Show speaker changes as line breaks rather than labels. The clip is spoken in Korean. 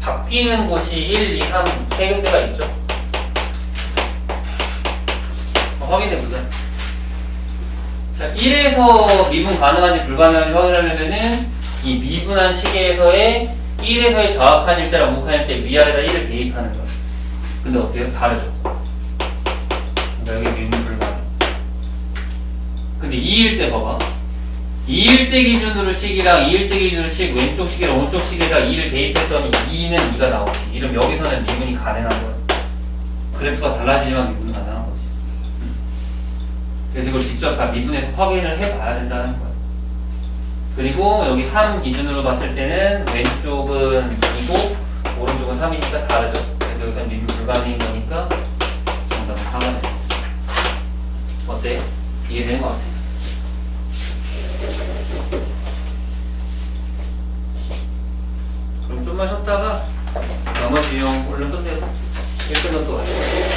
바뀌는 곳이 1, 2, 3, 세 군데가 있죠. 어, 확인해보자. 자, 1에서 미분 가능한지 불가능한지 확인하려면은 이 미분한 시계에서의 1에서의 정확한 일자랑 무한 일자 위아래다 1을 대입하는 거야. 근데 어때요? 다르죠. 그러니까 여기 미분 불가능. 근데 2일 때 봐봐. 2일 때 기준으로 식이랑 2일 때 기준으로 식 왼쪽 식이랑 오른쪽 식에다 2를 대입했더니 2는 2가 나오지. 이럼 여기서는 미분이 가능한 거야. 그래프가 달라지지만 미분이 가능한 거지. 그래서 이걸 직접 다 미분해서 확인을 해봐야 된다는 거야. 그리고 여기 3 기준으로 봤을 때는 왼쪽은 2고 오른쪽은 3이니까 다르죠. 그래서 여기서 미분 불가능인 거니까 정답은 4가 돼. 어때? 이해되는 것 같아? 그럼 좀만 쉬었다가 나머지 유형 얼른 끝내고 1 끝났고 가자.